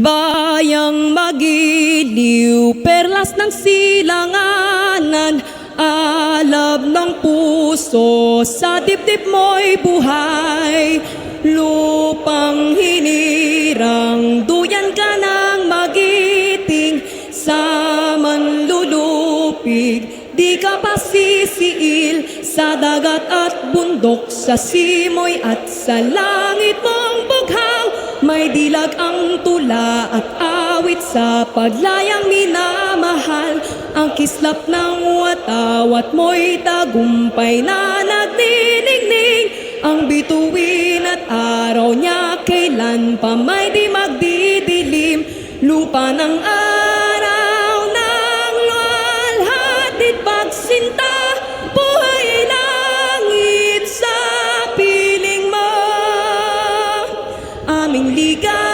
Bayang magiliw, perlas ng silanganan, alab ng puso, sa dibdib mo'y buhay. Lupang hinirang, duyan ka ng magiting, sa manlulupig, di ka pa sisiil, sa dagat at bundok, sa simoy at sa langit mong bughaw, may dilag ang tula at awit sa paglayang minamahal. Ang kislap ng watawat mo'y tagumpay na nagniningning. Ang bituin at araw niya kailan pa may di magdidilim. Lupa ng got.